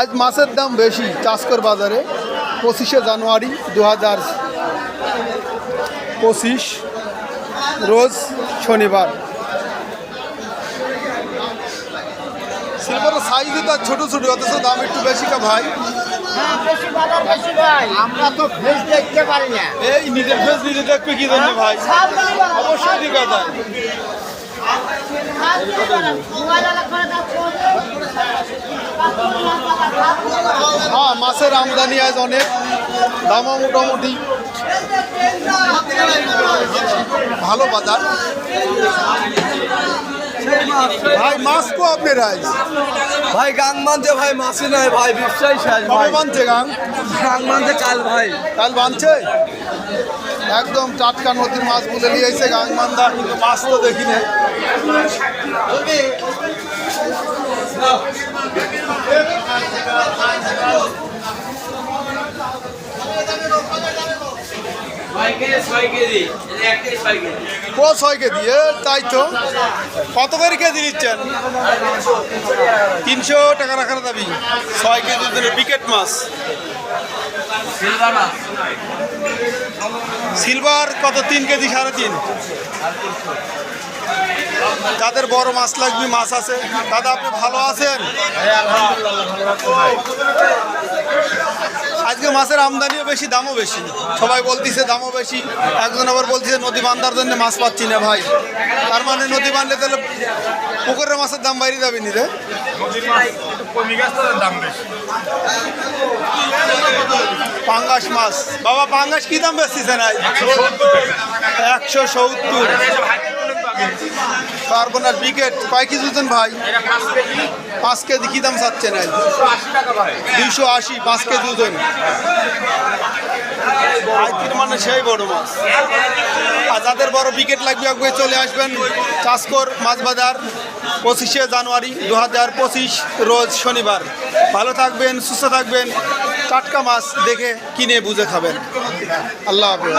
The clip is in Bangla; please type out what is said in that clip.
আজ মাছের দাম বেশি চাষকর বাজারে। পঁচিশে জানুয়ারি দু হাজার পঁচিশ রোজ শনিবার। সিলভারের সাইজে তার ছোটো ছোটো অথচ দাম একটু বেশি কা ভাই? হ্যাঁ, বেশি বাজার বেশি ভাই। আমরা তো ফেস দেখতে পারি না। এই নিজের ফেস নিজে দেখবে কি জন্য ভাই? অবশ্যই হ্যাঁ মাছের আমদানি আজ অনেক। দামও মোটামুটি। ভালো বাজার। ভাই মাছ কো আপনার আজ? ভাই গাং মানতে ভাই মাসি নাই ভাই ব্যবসায়ী শেষ ভাই। বানছে গাং? গাং মানতে কাল ভাই। কাল বানছে? একদম টাটকা নদীর মাছ বলে নিয়ে এসে গাং মান্দা কিন্তু মাছ তো দেখি না কো ছয় কেজি। তাই তো? কত করে কেজি নিচ্ছেন? তিনশো টাকা রাখার দাবি। ছয় কেজি দিলে বিকেট মাছ। সিলভার কত? তিন কেজি সাড়ে তিন। যাদের বড় মাছ লাগবে মাছ আছে। দাদা আপনি ভালো আছেন? আজকে মাছের আমদানিও বেশি, দামও বেশি। সবাই বলতিছে দামও বেশি, একজন আবার বলতিছে নদী বান্ধার জন্য মাছ পাচ্ছি না ভাই। তার মানে নদী বাঁধলে তাহলে পুকুরের মাছের দাম বাইরে যাবে নি রে? পাঙ্গাস মাছ। বাবা, পাঙ্গাস কি দাম বেচতেছেন আজ একশো সত্তর। কার্বনার বিকেট কয় ওজন ভাই? পাঁচ কেজি কি দাম চাচ্ছেন আজ দুইশো আশি পাঁচ কেজি ওজন। আজকের মানে সেই বড় মাছ। আর যাদের বড় বিকেট লাগবে একবার চলে আসবেন চাষকর মাছ বাজার পঁচিশে জানুয়ারি দু হাজার পঁচিশ রোজ শনিবার। ভালো থাকবেন সুস্থ থাকবেন। টাটকা মাছ দেখে কিনে বুঝে খাবেন। আল্লাহ হাফেজ।